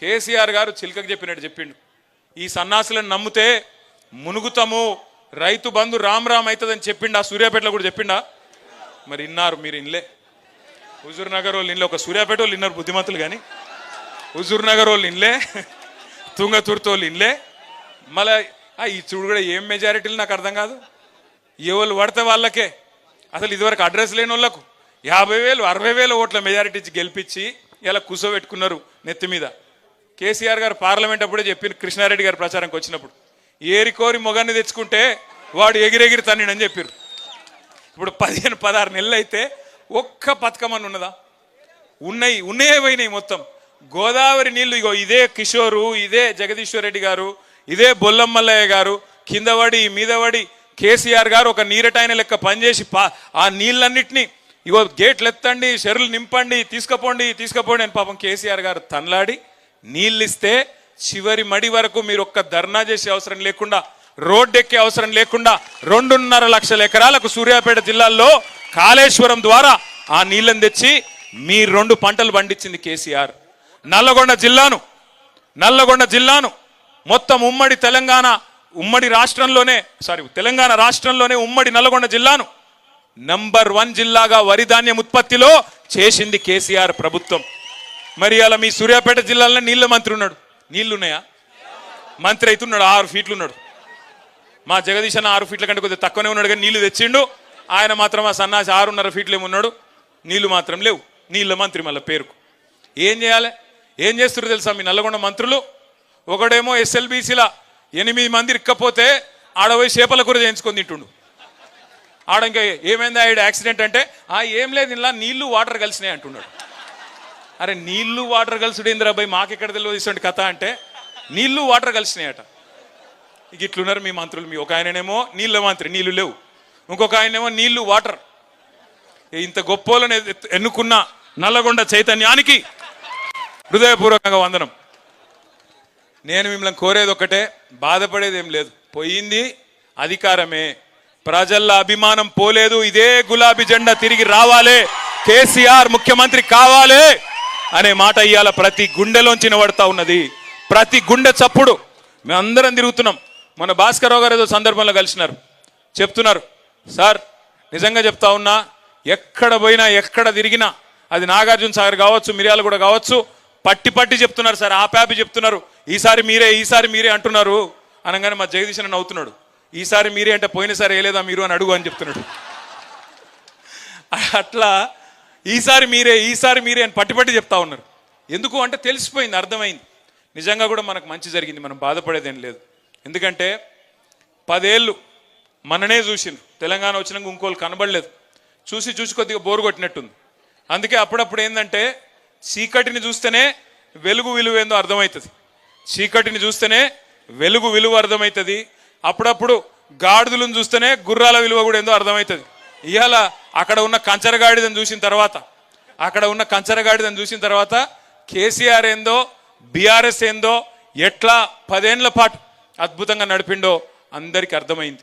కేసీఆర్ గారు చిలకకు చెప్పినట్టు చెప్పిండు. ఈ సన్నాసులను నమ్మితే మునుగుతాము రైతు బంధు రామ్ రామ్ అవుతుందని చెప్పిండు? ఆ సూర్యాపేటలో కూడా చెప్పిండా? మరి ఇన్నారు మీరు ఇన్లే. హుజూర్ నగర్ వాళ్ళు ఇన్లే. ఒక సూర్యాపేట వాళ్ళు ఇన్నారు బుద్ధిమంతులు కానీ. హుజూర్ నగర్ వాళ్ళు ఇన్లే. తుంగతుర్తి వాళ్ళు ఇన్లే. మళ్ళీ ఈ చూడు కూడా ఏం మెజారిటీలు నాకు అర్థం కాదు. ఎవరు పడితే వాళ్ళకే. అసలు ఇదివరకు అడ్రస్ లేని వాళ్ళకు యాభై వేలు అరవై వేల ఓట్ల మెజారిటీ ఇచ్చి గెలిపించి ఇలా కూసోబెట్టుకున్నారు నెత్తి మీద. కేసీఆర్ గారు పార్లమెంట్ అప్పుడే చెప్పిన కృష్ణారెడ్డి గారు ప్రచారంకి వచ్చినప్పుడు ఏరి కోరి మొగాన్ని తెచ్చుకుంటే వాడు ఎగిరెగిరి తన్నిడని చెప్పారు ఇప్పుడు పదిహేను పదహారు నెలలు అయితే ఒక్క పథకం అని ఉన్నదా? ఉన్నాయి ఉన్నాయే పోయినాయి మొత్తం. గోదావరి నీళ్ళు ఇగో ఇదే కిషోరు ఇదే జగదీశ్వర్ రెడ్డి గారు ఇదే బొల్లమ్మల్లయ్య గారు కిందవడి మీదవడి కేసీఆర్ గారు ఒక నీరటాయన లెక్క పనిచేసి పా- ఆ నీళ్ళన్నింటినీ ఇగో గేట్లు ఎత్తండి చెరువులు నింపండి తీసుకుపోండి తీసుకుపోండి అని పాపం కేసీఆర్ గారు తన్లాడి నీళ్ళు ఇస్తే చివరి మడి వరకు మీరు ఒక్క ధర్నా చేసే అవసరం లేకుండా రోడ్డు ఎక్కే అవసరం లేకుండా రెండున్నర లక్షల ఎకరాలకు సూర్యాపేట జిల్లాల్లో కాళేశ్వరం ద్వారా ఆ నీళ్ళని తెచ్చి మీ రెండు పంటలు పండించింది కేసీఆర్. నల్లగొండ జిల్లాను నల్లగొండ జిల్లాను మొత్తం ఉమ్మడి తెలంగాణ ఉమ్మడి రాష్ట్రంలోనే సారీ తెలంగాణ రాష్ట్రంలోనే ఉమ్మడి నల్లగొండ జిల్లాను నంబర్ వన్ జిల్లాగా వరి ధాన్యం ఉత్పత్తిలో చేసింది కేసీఆర్ ప్రభుత్వం. మరి అలా మీ సూర్యాపేట జిల్లాలో నీళ్ళ మంత్రి ఉన్నాడు. నీళ్ళు ఉన్నాయా మంత్రి అవుతున్నాడు ఆరు ఫీట్లు ఉన్నాడు. మా జగదీశ్ అన్న ఆరు ఫీట్ల కంటే కొద్దిగా తక్కువనే ఉన్నాడు కానీ నీళ్ళు తెచ్చిండు. ఆయన మాత్రం ఆ సన్నాసి ఆరున్నర ఫీట్లు ఏమున్నాడు నీళ్ళు మాత్రం లేవు. నీళ్ళ మంత్రి మళ్ళీ పేరుకు. ఏం చేయాలి? ఏం చేస్తారు తెలుసా మీ నల్లగొండ మంత్రులు? ఒకడేమో ఎస్ఎల్బీసీల ఎనిమిది మంది ఇక్కపోతే ఆడపోయి చేపల కూర చేయించుకొని తింటుండు. ఆడ ఇంకా ఏమైంది? ఆవిడ యాక్సిడెంట్ అంటే ఆ ఏం లేదు ఇలా నీళ్ళు వాటర్ కలిసినాయి అంటున్నాడు. అరే నీళ్ళు వాటర్ కలిసుడు ఏందిరా భయ్ మాకెక్కడ తెలియదు ఇటువంటి కథ అంటే నీళ్ళు వాటర్ కలిసినాయట. ఇక ఇట్లున్నారు మీ మంత్రులు మీ ఒక ఆయననేమో నీళ్ళ మంత్రి నీళ్ళు లేవు. ఇంకొక ఆయనేమో నీళ్ళు వాటర్. ఇంత గొప్పోలను ఎన్నుకున్న నల్లగొండ చైతన్యానికి హృదయపూర్వకంగా వందనం. నేను మిమ్మల్ని కోరేది ఒకటే బాధపడేది ఏం లేదు. పోయింది అధికారమే. ప్రజల అభిమానం పోలేదు ఇదే గులాబీ జెండా తిరిగి రావాలే. కేసీఆర్ ముఖ్యమంత్రి కావాలే. అనే మాట ఇవాళ ప్రతి గుండెలోంచి నిలబడతా ఉన్నది. ప్రతి గుండె చప్పుడు. మేమందరం తిరుగుతున్నాం. మన భాస్కరరావు గారు ఏదో సందర్భంలో కలిసినారు. చెప్తున్నారు. సార్ నిజంగా చెప్తా ఉన్నా ఎక్కడ పోయినా ఎక్కడ తిరిగినా అది నాగార్జున సాగర్ కావచ్చు మిర్యాల కూడా కావచ్చు పట్టి పట్టి చెప్తున్నారు సార్. ఆపాపి చెప్తున్నారు. ఈసారి మీరే ఈసారి మీరే అంటున్నారు. అనగానే మా జగదీశ్ అన్న నవ్వుతున్నాడు. ఈసారి మీరే అంటే పోయినసారి వేయలేదా మీరు? అని అడుగు అని చెప్తున్నాడు. అట్లా ఈసారి మీరే ఈసారి మీరే అని పట్టి పట్టి చెప్తా ఉన్నారు. ఎందుకు అంటే తెలిసిపోయింది అర్థమైంది. నిజంగా కూడా మనకు మంచి జరిగింది మనం బాధపడేదేం లేదు. ఎందుకంటే పదేళ్ళు మననే చూసిండ్రు. తెలంగాణ వచ్చినాక ఇంకోళ్ళు కనబడలేదు. చూసి చూసి కొద్దిగా బోరు కొట్టినట్టుంది. అందుకే అప్పుడప్పుడు ఏంటంటే చీకటిని చూస్తేనే వెలుగు విలువ ఏందో అర్థమవుతుంది. చీకటిని చూస్తేనే వెలుగు విలువ అర్థమవుతుంది. అప్పుడప్పుడు గాడిదలను చూస్తేనే గుర్రాల విలువ కూడా ఏందో అర్థమవుతుంది. ఇవాళ అక్కడ ఉన్న కంచరగాడిదని చూసిన తర్వాత అక్కడ ఉన్న కంచరగాడిదని చూసిన తర్వాత కేసీఆర్ ఏందో బీఆర్ఎస్ ఏందో ఎట్లా పదేళ్ళ పాటు అద్భుతంగా నడిపిండో అందరికీ అర్థమైంది.